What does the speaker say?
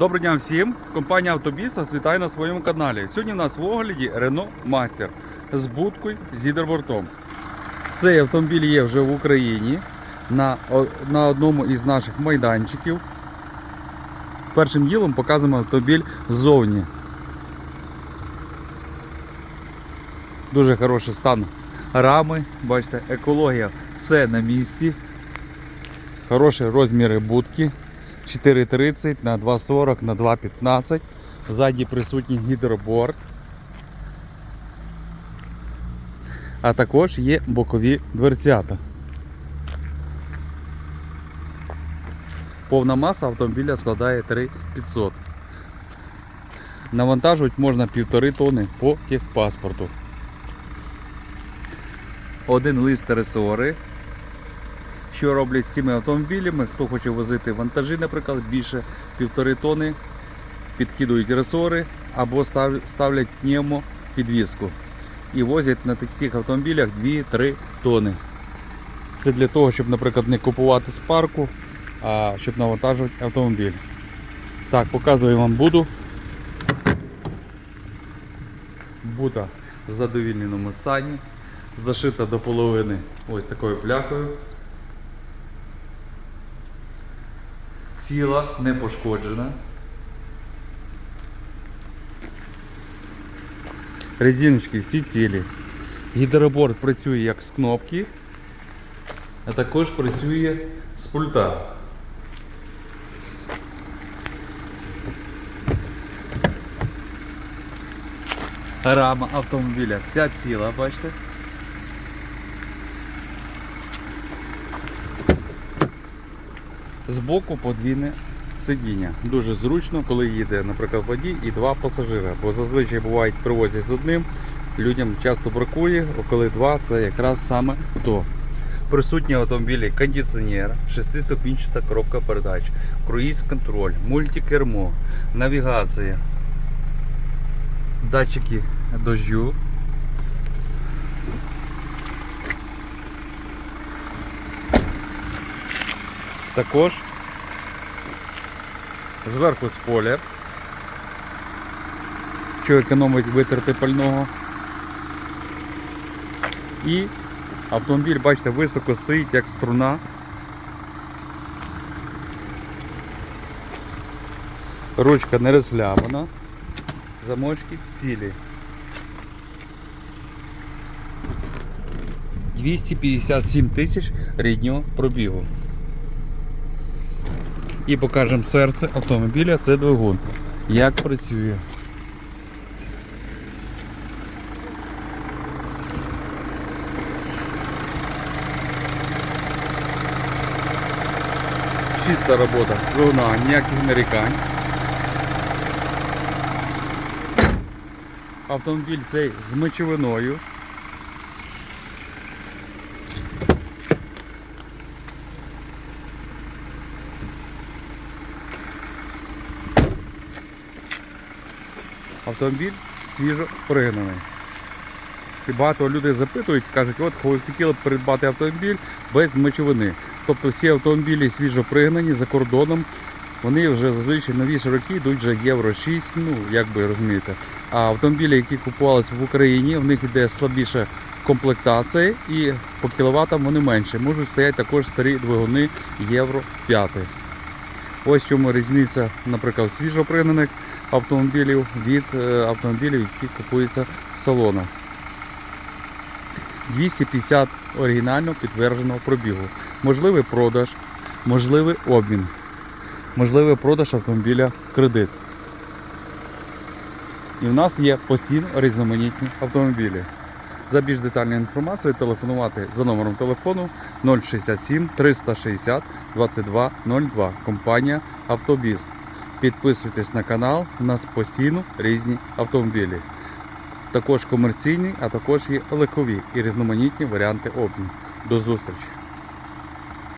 Доброго дня всім! Компанія Автобіс вітає на своєму каналі. Сьогодні в нас в огляді Renault Master з будкою з гідробортом. Цей автомобіль є вже в Україні на, на одному із наших майданчиків. Першим ділом показуємо автомобіль ззовні. Дуже хороший стан рами. Бачите, екологія все на місці. Хороші розміри будки. 4,30 на 2,40 на 2,15. Ззаді присутній гідроборд. А також є бокові дверцята. Повна маса автомобіля складає 3500. Навантажувати можна 1,5 тонни по техпаспорту. Один лист ресори. Що роблять з цими автомобілями? Хто хоче возити вантажі, наприклад, більше півтори тони, підкидують ресори або став- ставлять пневмо підвіску і возять на цих автомобілях 2-3 тони. Це для того, щоб, наприклад, не купувати з парку, а щоб навантажувати автомобіль. Так, показую вам буду. Буда в задовільненому стані, зашита до половини ось такою пляхою. Ціла, не пошкоджена. Резиночки всі цілі. Гідроборд працює як з кнопки, а також працює з пульта. Рама автомобіля вся ціла, бачите? Збоку подвійне сидіння. Дуже зручно, коли їде, наприклад, водій і два пасажира. Бо зазвичай бувають привозять з одним. Людям часто бракує, коли два, це якраз саме то. Присутні в автомобілі кондиціонер, шестиступінчата коробка передач, круїз контроль, мультикермо, навігація, датчики дождю. Також зверху спойлер, що економить витрати пального. І автомобіль, бачите, високо стоїть як струна. Ручка не розглябана, замочки цілі. 257 тисяч ріднього пробігу. І покажемо серце автомобіля, це двигун. Як працює. Чиста робота двигуна, ніяких нарікань. Автомобіль цей з мочевиною. Автомобіль свіжо пригнаний. І багато людей запитують, кажуть, от хотіли б придбати автомобіль без мочовини. Тобто всі автомобілі свіжо пригнані за кордоном. Вони вже зазвичай новіші роки йдуть вже євро 6, ну як би розумієте. А автомобілі, які купувалися в Україні, в них йде слабіша комплектація і по кіловатам вони менше. Можуть стояти також старі двигуни Євро 5. Ось чому різниця, наприклад, свіжопригнаних автомобілів від е, автомобілів, які купуються в салонах. 250 оригінально підтвердженого пробігу. Можливий продаж, можливий обмін, можливий продаж автомобіля кредит. І в нас є постійно різноманітні автомобілі. За більш детальною інформацією телефонувати за номером телефону 067 360 2202. Компанія Автобіз. Підписуйтесь на канал, у нас постійно різні автомобілі. Також комерційні, а також є легкові і різноманітні варіанти обміну. До зустрічі!